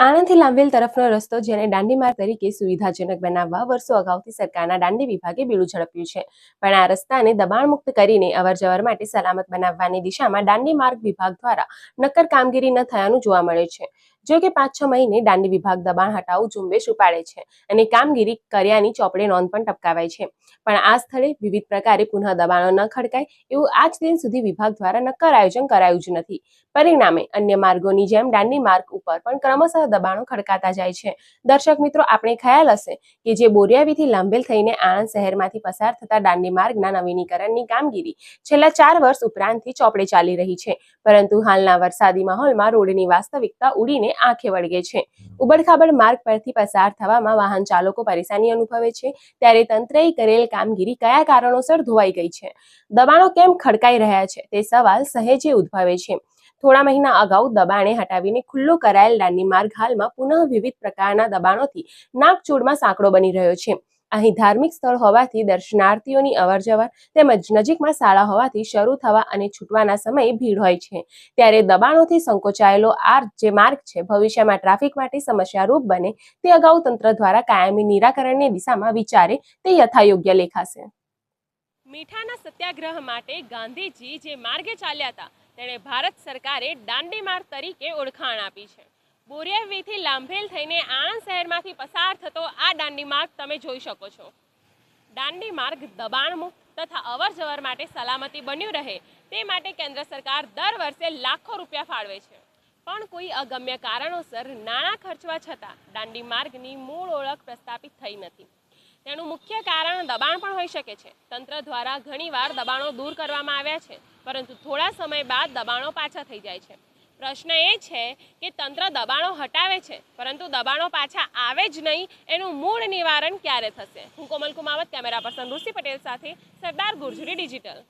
આણંદથી લાંબેલ તરફનો રસ્તો જેને દાંડી માર્ગ તરીકે સુવિધાજનક બનાવવા વર્ષો અગાઉથી સરકારના દાંડી વિભાગે બીડું ઝડપ્યું છે. પણ આ રસ્તાને દબાણમુક્ત કરીને અવરજવર માટે સલામત બનાવવાની દિશામાં દાંડી માર્ગ વિભાગ દ્વારા નક્કર કામગીરી ન થયાનું જોવા મળે છે. જો કે પાંચ છ મહિને દાંડી વિભાગ દબાણ હટાવું ઝુંબેશ ઉપાડે છે અને કામગીરી કર્યાની ચોપડે નોંધ પણ ટપકાવાય છે. પણ આ સ્થળે વિવિધ પ્રકારે પુનઃ દબાણો ન ખડકાય એવું આજ દિન સુધી વિભાગ દ્વારા નક્કર આયોજન કરાયું જ નથી. પરિણામે અન્ય માર્ગોની જેમ દાંડી માર્ગ ઉપર પણ ક્રમશઃ દબાણો ખડકાતા જાય છે. દર્શક મિત્રો, આપણે ખ્યાલ હશે કે જે બોરિયાવીથી લાંબેલ થઈને આણંદ શહેરમાંથી પસાર થતા દાંડી માર્ગના નવીનીકરણની કામગીરી છેલ્લા ચાર વર્ષ ઉપરાંતથી ચોપડે ચાલી રહી છે. પરંતુ હાલના વરસાદી માહોલમાં રોડની વાસ્તવિકતા ઉડીને આંખે વળગે છે. ઉબડખાબડ માર્ગ પરથી પસાર થવામાં વાહન ચાલકો પરેશાની અનુભવે છે. ત્યારે તંત્રએ કરેલ કામગીરી કયા કારણોસર ધોવાઈ ગઈ છે? દબાણો કેમ ખડકાઈ રહ્યા છે? તે સવાલ સહેજે ઉદ્ભવે છે. થોડા મહિના અગાઉ દબાણે હટાવીને ખુલ્લો કરાયેલ દાંડી માર્ગ હાલમાં પુનઃ વિવિધ પ્રકારના દબાણોથી નાકચૂડમાં સાંકડો બની રહ્યો છે. અહીં ધાર્મિક સ્થળ હોવાથી દર્શનાર્થીઓની અવરજવર તેમજ નજીકમાં શાળા હોવાથી શરૂ થવા અને છૂટવાના સમયે ભીડ હોય છે. ત્યારે દબાણોથી સંકોચાયેલો આ જે માર્ગ છે, ભવિષ્યમાં ટ્રાફિક માટે સમસ્યારૂપ બને તે અગાઉ તંત્ર દ્વારા કાયમી નિરાકરણની દિશામાં વિચારે તે યથાયોગ્ય લેખાશે. મીઠાના સત્યાગ્રહ માટે ગાંધીજી જે માર્ગે ચાલ્યા હતા, તેણે ભારત સરકારે દાંડી માર્ગ તરીકે ઓળખાણ આપી છે. બોરિયાવીથી લાંભેલ થઈને આણંદ શહેરમાંથી પસાર થતો આ દાંડી માર્ગ તમે જોઈ શકો છો. દાંડી માર્ગ દબાણમુક્ત તથા અવર જવર માટે સલામતી બન્યું રહે તે માટે કેન્દ્ર સરકાર દર વર્ષે લાખો રૂપિયા ફાળવે છે. પણ કોઈ અગમ્ય કારણોસર નાણાં ખર્ચવા છતાં દાંડી માર્ગની મૂળ ઓળખ પ્રસ્થાપિત થઈ નથી. તેનું મુખ્ય કારણ દબાણ પણ હોઈ શકે છે. તંત્ર દ્વારા ઘણીવાર દબાણો દૂર કરવામાં આવ્યા છે, પરંતુ થોડા સમય બાદ દબાણો પાછા થઈ જાય છે. પ્રશ્ન એ છે કે તંત્ર દબાણો હટાવે છે, પરંતુ દબાણો પાછા આવે જ નહીં, એનું મૂળ નિવારણ ક્યારે થશે? હું કોમલ કુમાવત, કેમેરા પર્સન ઋષિ પટેલ સાથે સરદાર ગુર્જરી ડિજિટલ.